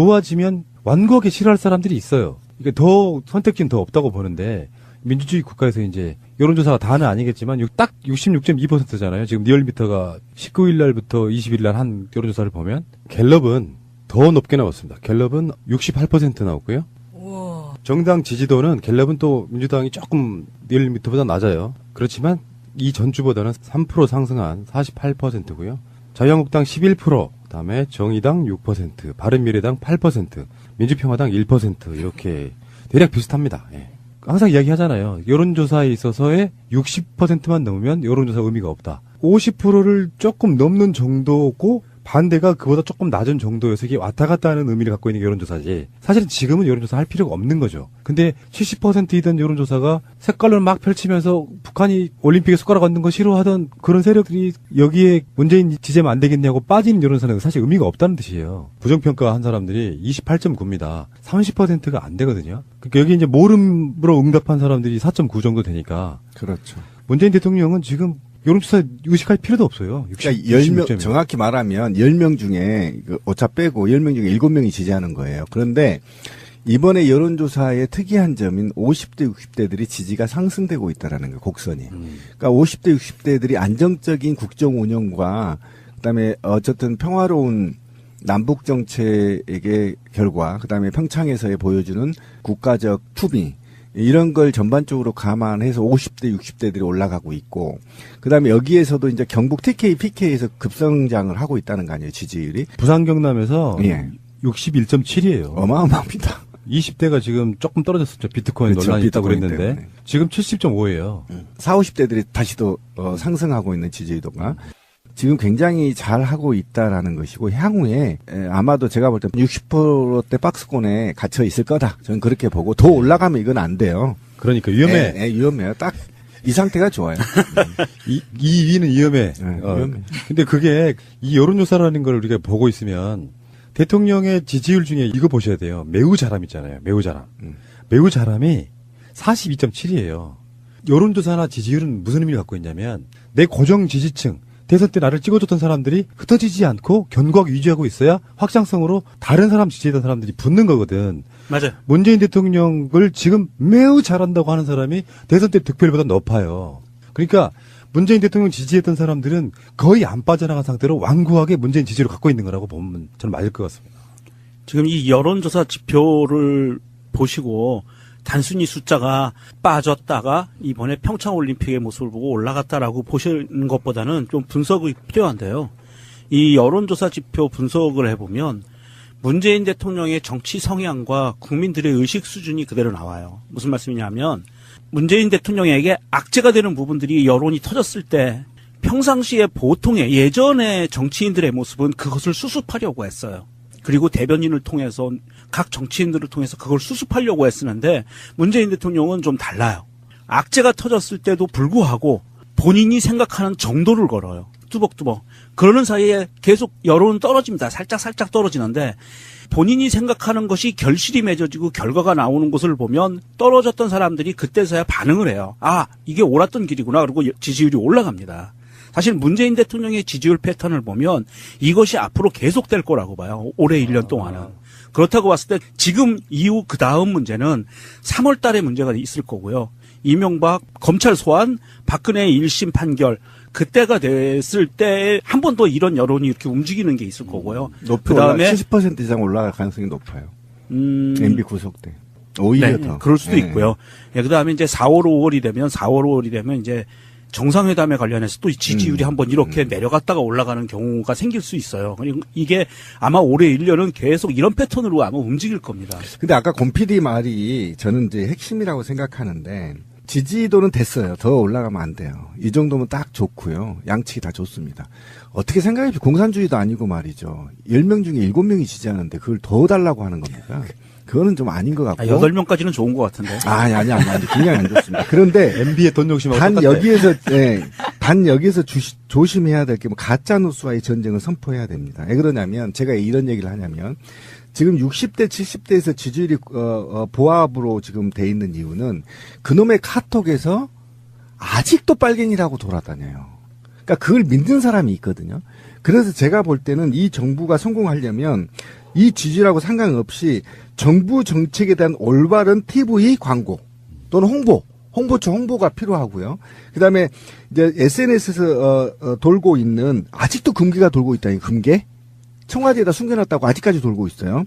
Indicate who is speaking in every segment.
Speaker 1: 좋아지면 완곡하게 싫어할 사람들이 있어요. 이게 더 선택지는 더 없다고 보는데 민주주의 국가에서 이제 여론조사가 다는 아니겠지만 육- 딱 66.2%잖아요. 지금 리얼미터가 19일 날부터 20일 날 한 여론조사를 보면 갤럽은 더 높게 나왔습니다. 갤럽은 68% 나왔고요. 정당 지지도는 갤럽은 또 민주당이 조금 리얼미터보다 낮아요. 그렇지만 이 전주보다는 3% 상승한 48%고요. 자유한국당 11%, 그다음에 정의당 6%, 바른미래당 8%, 민주평화당 1% 이렇게 대략 비슷합니다. 예. 항상 이야기하잖아요. 여론조사에 있어서의 60%만 넘으면 여론조사 의미가 없다. 50%를 조금 넘는 정도고 반대가 그보다 조금 낮은 정도여서 이게 왔다 갔다 하는 의미를 갖고 있는 게 여론조사지. 사실은 지금은 여론조사 할 필요가 없는 거죠. 근데 70%이던 여론조사가 색깔로 막 펼치면서 북한이 올림픽에 숟가락 얹는 거 싫어하던 그런 세력들이 여기에 문재인 지지하면 안 되겠냐고 빠지는 여론조사는 사실 의미가 없다는 뜻이에요. 부정평가 한 사람들이 28.9입니다. 30%가 안 되거든요. 그러니까 여기 이제 모름으로 응답한 사람들이 4.9 정도 되니까
Speaker 2: 그렇죠.
Speaker 1: 문재인 대통령은 지금 여론조사 의식할 필요도 없어요. 60,
Speaker 2: 그러니까 10명,
Speaker 1: 66.1.
Speaker 2: 정확히 말하면 10명 중에 그 오차 빼고 10명 중에 7명이 지지하는 거예요. 그런데 이번에 여론조사의 특이한 점인 50대, 60대들이 지지가 상승되고 있다라는 거예요, 곡선이.
Speaker 1: 음.
Speaker 2: 그러니까 50대, 60대들이 안정적인 국정 운영과 그다음에 어쨌든 평화로운 남북 정책의 결과, 그다음에 평창에서의 보여주는 국가적 투비 이런 걸 전반적으로 감안해서 50대, 60대들이 올라가고 있고, 그 다음에 여기에서도 이제 경북 TK, PK에서 급성장을 하고 있다는 거 아니에요, 지지율이?
Speaker 1: 부산 경남에서
Speaker 2: 예.
Speaker 1: 61.7이에요.
Speaker 2: 어마어마합니다.
Speaker 1: 20대가 지금 조금 떨어졌었죠. 비트코인
Speaker 2: 그렇죠,
Speaker 1: 논란이 있다고 그랬는데
Speaker 2: 때문에.
Speaker 1: 지금 70.5예요.
Speaker 2: 4, 50대들이 다시 또 어, 상승하고 있는 지지도가 지금 굉장히 잘 하고 있다라는 것이고 향후에 에, 아마도 제가 볼 때 60%대 박스권에 갇혀 있을 거다. 저는 그렇게 보고 더 올라가면 이건 안 돼요.
Speaker 1: 그러니까 위험해.
Speaker 2: 예, 예, 위험해요. 딱 이 상태가 좋아요.
Speaker 1: 이, 이 위는 위험해.
Speaker 2: 네,
Speaker 1: 어.
Speaker 2: 위험해.
Speaker 1: 근데 그게 이 여론조사라는 걸 우리가 보고 있으면 대통령의 지지율 중에 이거 보셔야 돼요. 매우 잘함 있잖아요. 매우 잘함.
Speaker 2: 음.
Speaker 1: 매우 잘함이 42.7이에요. 여론조사나 지지율은 무슨 의미를 갖고 있냐면 내 고정 지지층 대선 때 나를 찍어줬던 사람들이 흩어지지 않고 견고하게 유지하고 있어야 확장성으로 다른 사람 지지했던 사람들이 붙는 거거든.
Speaker 3: 맞아요.
Speaker 1: 문재인 대통령을 지금 매우 잘한다고 하는 사람이 대선 때 득표율보다 높아요. 그러니까 문재인 대통령 지지했던 사람들은 거의 안 빠져나간 상태로 완고하게 문재인 지지를 갖고 있는 거라고 보면 저는 맞을 것 같습니다.
Speaker 3: 지금 이 여론조사 지표를 보시고 단순히 숫자가 빠졌다가 이번에 평창 올림픽의 모습을 보고 올라갔다라고 보시는 것보다는 좀 분석이 필요한데요. 이 여론조사 지표 분석을 해보면 문재인 대통령의 정치 성향과 국민들의 의식 수준이 그대로 나와요. 무슨 말씀이냐면 문재인 대통령에게 악재가 되는 부분들이 여론이 터졌을 때 평상시에 보통의 예전의 정치인들의 모습은 그것을 수습하려고 했어요. 그리고 대변인을 통해서 각 정치인들을 통해서 그걸 수습하려고 했었는데 문재인 대통령은 좀 달라요. 악재가 터졌을 때도 불구하고 본인이 생각하는 정도를 걸어요. 뚜벅뚜벅. 그러는 사이에 계속 여론은 떨어집니다. 살짝 살짝 떨어지는데 본인이 생각하는 것이 결실이 맺어지고 결과가 나오는 것을 보면 떨어졌던 사람들이 그때서야 반응을 해요. 아, 이게 옳았던 길이구나. 그리고 지지율이 올라갑니다. 사실 문재인 대통령의 지지율 패턴을 보면 이것이 앞으로 계속될 거라고 봐요. 올해 1년 동안은. 그렇다고 봤을 때 지금 이후 그 다음 문제는 3월 달에 문제가 있을 거고요. 이명박 검찰 소환, 박근혜 1심 판결, 그때가 됐을 때 한 번 더 이런 여론이 이렇게 움직이는 게 있을 거고요.
Speaker 2: 높이
Speaker 3: 그
Speaker 2: 올라
Speaker 3: 다음에
Speaker 2: 70% 이상 올라갈 가능성이 높아요.
Speaker 3: 음,
Speaker 2: MB 구속돼. 오히려
Speaker 3: 네,
Speaker 2: 더.
Speaker 3: 그럴 수도
Speaker 2: 예.
Speaker 3: 있고요. 예, 그 다음에 이제 4월, 5월이 되면 4월, 5월이 되면 이제 정상회담에 관련해서 또 지지율이
Speaker 2: 음.
Speaker 3: 한번 이렇게 내려갔다가 올라가는 경우가 생길 수 있어요. 이게 아마 올해 1년은 계속 이런 패턴으로 아마 움직일 겁니다.
Speaker 2: 근데 아까 곰피디 말이 저는 이제 핵심이라고 생각하는데 지지도는 됐어요. 더 올라가면 안 돼요. 이 정도면 딱 좋고요. 양측이 다 좋습니다. 어떻게 생각해 보면 공산주의도 아니고 말이죠. 10명 중에 7명이 지지하는데 그걸 더 달라고 하는 겁니까? 그거는 좀 아닌 것 같고.
Speaker 3: 아, 8명까지는 좋은 것 같은데.
Speaker 2: 아니, 아니, 아니, 아니. 굉장히 안 좋습니다. 그런데
Speaker 1: MB의 돈 욕심하고
Speaker 2: 단. 여기에서, 예, 단 여기에서 주시- 조심해야 될 게 뭐 가짜뉴스와의 전쟁을 선포해야 됩니다. 왜 그러냐면 제가 이런 얘기를 하냐면 지금 60대, 70대에서 지지율이 어, 어, 보합으로 지금 돼 있는 이유는 그놈의 카톡에서 아직도 빨갱이라고 돌아다녀요. 그러니까 그걸 믿는 사람이 있거든요. 그래서 제가 볼 때는 이 정부가 성공하려면 이 지지율하고 상관없이 정부 정책에 대한 올바른 TV 광고 또는 홍보, 홍보처 홍보가 필요하고요. 그다음에 이제 SNS에서 어, 어, 돌고 있는 아직도 금괴가 돌고 있다. 이 금괴 청와대에다 숨겨놨다고 아직까지 돌고 있어요.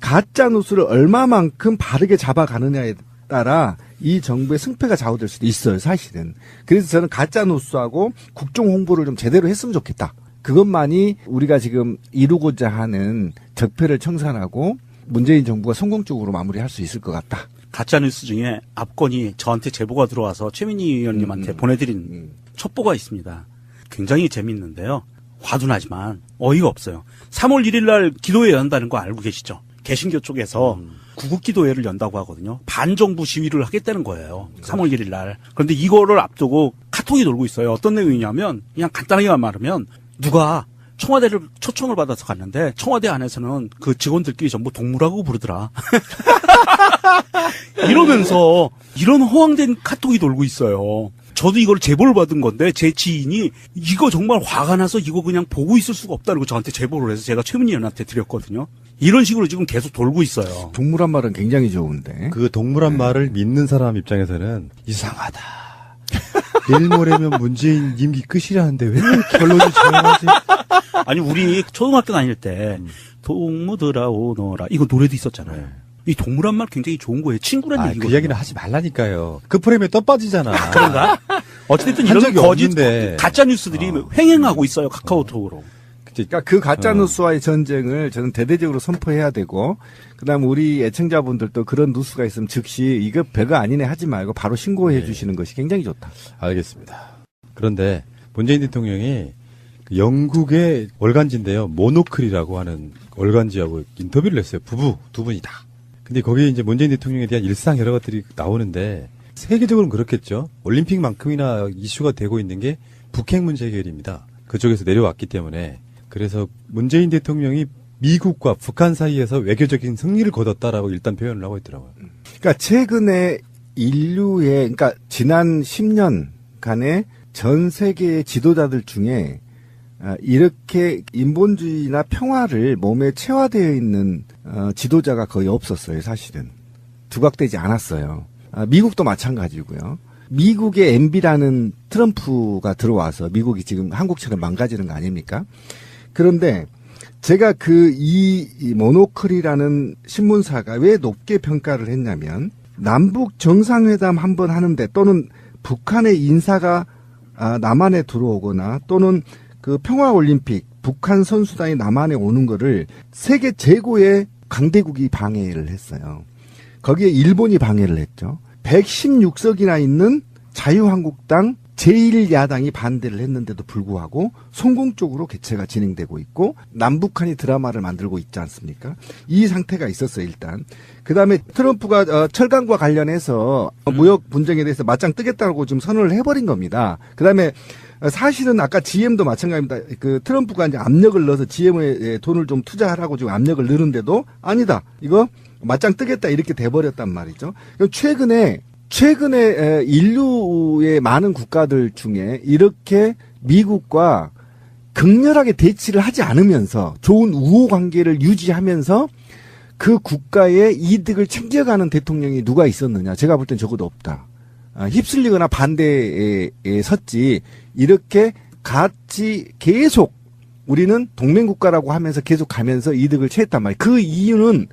Speaker 2: 가짜 뉴스를 얼마만큼 바르게 잡아가느냐에 따라 이 정부의 승패가 좌우될 수도 있어요, 사실은. 그래서 저는 가짜 뉴스하고 국정 홍보를 좀 제대로 했으면 좋겠다. 그것만이 우리가 지금 이루고자 하는 적폐를 청산하고 문재인 정부가 성공적으로 마무리할 수 있을 것 같다.
Speaker 3: 가짜 뉴스 중에 압권이 저한테 제보가 들어와서 최민희 의원님한테
Speaker 2: 음,
Speaker 3: 보내드린
Speaker 2: 음.
Speaker 3: 첩보가 있습니다. 굉장히 재밌는데요. 화도 나지만 어이가 없어요. 3월 1일 날 기도회 연다는 거 알고 계시죠? 개신교 쪽에서
Speaker 2: 음.
Speaker 3: 구국 기도회를 연다고 하거든요. 반정부 시위를 하겠다는 거예요. 3월 1일 날. 그런데 이거를 앞두고 카톡이 돌고 있어요. 어떤 내용이냐면 그냥 간단하게 말하면 누가 청와대를 초청을 받아서 갔는데 청와대 안에서는 그 직원들끼리 전부 동물하고 부르더라. 이러면서 이런 허황된 카톡이 돌고 있어요. 저도 이걸 제보를 받은 건데 제 지인이 이거 정말 화가 나서 이거 그냥 보고 있을 수가 없다고 저한테 제보를 해서 제가 최민희 의원한테 드렸거든요. 이런 식으로 지금 계속 돌고 있어요.
Speaker 2: 동물한 말은 굉장히 좋은데.
Speaker 1: 그 동물한 말을 믿는 사람 입장에서는 이상하다. 내일 모레면 문재인 임기 끝이라는데 왜 결론이 조용하지?
Speaker 3: 아니 우리 초등학교 다닐 때
Speaker 1: 음.
Speaker 3: 동무들아 오너라 이거 노래도 있었잖아요. 이 동물한 말 굉장히 좋은 거예요. 친구란
Speaker 1: 아,
Speaker 3: 얘기거든요.
Speaker 1: 그 이야기는 하지 말라니까요. 그 프레임에 떠 빠지잖아.
Speaker 3: 그런가? 어쨌든
Speaker 1: 한
Speaker 3: 이런 거짓
Speaker 1: 없는데.
Speaker 3: 가짜 뉴스들이
Speaker 1: 어.
Speaker 3: 횡행하고 있어요 카카오톡으로.
Speaker 2: 그러니까 그 가짜 뉴스와의 전쟁을 저는 대대적으로 선포해야 되고 그다음 우리 애청자분들도 그런 뉴스가 있으면 즉시 이거 별거 아니네 하지 말고 바로 신고해
Speaker 1: 네.
Speaker 2: 주시는 것이 굉장히 좋다.
Speaker 1: 알겠습니다. 그런데 문재인 대통령이 그 영국의 월간지인데요. 모노클이라고 하는 월간지하고 인터뷰를 했어요. 부부 두 분이 다. 근데 거기에 이제 문재인 대통령에 대한 일상 여러 것들이 나오는데 세계적으로는 그렇겠죠. 올림픽만큼이나 이슈가 되고 있는 게 북핵 문제 해결입니다. 그쪽에서 내려왔기 때문에 그래서 문재인 대통령이 미국과 북한 사이에서 외교적인 승리를 거뒀다라고 일단 표현을 하고 있더라고요.
Speaker 2: 그러니까 최근에 인류의 그러니까 지난 10년간의 전 세계의 지도자들 중에 아, 이렇게 인본주의나 평화를 몸에 체화되어 있는 어, 지도자가 거의 없었어요, 사실은. 두각되지 않았어요. 아, 미국도 마찬가지고요. 미국의 MB라는 트럼프가 들어와서 미국이 지금 한국처럼 망가지는 거 아닙니까? 그런데 제가 그 이 모노클이라는 신문사가 왜 높게 평가를 했냐면 남북 정상회담 한 번 하는데 또는 북한의 인사가 아, 남한에 들어오거나 또는 그 평화올림픽 북한 선수단이 남한에 오는 거를 세계 최고의 강대국이 방해를 했어요. 거기에 일본이 방해를 했죠. 116석이나 있는 자유한국당 제1야당이 반대를 했는데도 불구하고 성공적으로 개최가 진행되고 있고 남북한이 드라마를 만들고 있지 않습니까? 이 상태가 있었어요, 일단. 그 다음에 트럼프가 어, 철강과 관련해서 무역 분쟁에 대해서 맞짱 뜨겠다고 좀 선언을 해버린 겁니다. 그 다음에 사실은 아까 GM도 마찬가지입니다. 그 트럼프가 이제 압력을 넣어서 GM에 돈을 좀 투자하라고 지금 압력을 넣는데도 아니다. 이거 맞짱 뜨겠다 이렇게 돼버렸단 말이죠. 그럼 최근에 최근에 에, 인류의 많은 국가들 중에 이렇게 미국과 극렬하게 대치를 하지 않으면서 좋은 우호 관계를 유지하면서 그 국가의 이득을 챙겨가는 대통령이 누가 있었느냐? 제가 볼 땐 적어도 없다. 아, 휩쓸리거나 반대에 에 섰지 이렇게 같이 계속 우리는 동맹국가라고 하면서 계속 가면서 이득을 취했단 말이에요. 그 이유는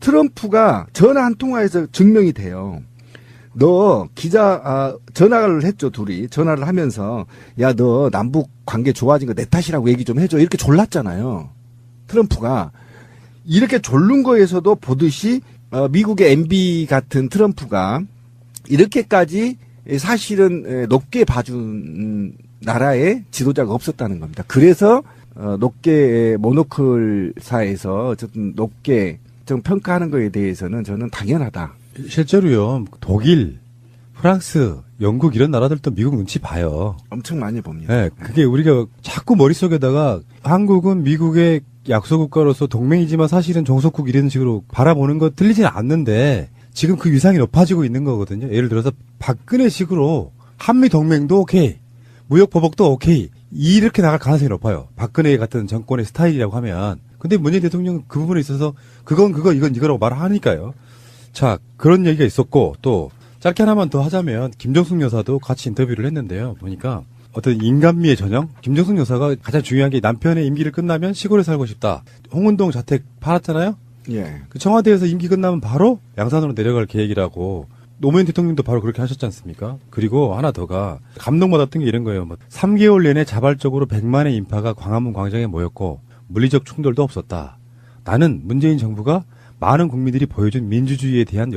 Speaker 2: 트럼프가 전화 한 통화에서 증명이 돼요. 너 기자 아, 전화를 했죠 둘이 전화를 하면서 야 너 남북 관계 좋아진 거 내 탓이라고 얘기 좀 해줘 이렇게 졸랐잖아요 트럼프가 이렇게 졸른 거에서도 보듯이 어, 미국의 MB 같은 트럼프가 이렇게,까지 사실은 에, 높게 봐준 나라의 지도자가 없었다는 겁니다. 그래서 어, 높게 모노클사에서 어쨌든 높게 좀 평가하는 거에 대해서는 저는 당연하다.
Speaker 1: 실제로요. 독일, 프랑스, 영국 이런 나라들도 미국 눈치 봐요.
Speaker 2: 엄청 많이 봅니다.
Speaker 1: 네, 그게 우리가 자꾸 머릿속에다가 한국은 미국의 약소국가로서 동맹이지만 사실은 종속국 이런 식으로 바라보는 거 틀리지는 않는데 지금 그 위상이 높아지고 있는 거거든요. 예를 들어서 박근혜 식으로 한미 동맹도 오케이, 무역 보복도 오케이 이렇게 나갈 가능성이 높아요. 박근혜 같은 정권의 스타일이라고 하면 근데 문재인 대통령은 그 부분에 있어서 그건 그거 이건 이거라고 말을 하니까요. 자 그런 얘기가 있었고 또 짧게 하나만 더 하자면 김정숙 여사도 같이 인터뷰를 했는데요. 보니까 어떤 인간미의 전형 김정숙 여사가 가장 중요한 게 남편의 임기를 끝나면 시골에 살고 싶다. 홍은동 자택 팔았잖아요.
Speaker 2: 예.
Speaker 1: 그 청와대에서 임기 끝나면 바로 양산으로 내려갈 계획이라고 노무현 대통령도 바로 그렇게 하셨지 않습니까? 그리고 하나 더가 감동받았던 게 이런 거예요. 뭐 3개월 내내 자발적으로 100만의 인파가 광화문 광장에 모였고 물리적 충돌도 없었다. 나는 문재인 정부가 많은 국민들이 보여준 민주주의에 대한 열-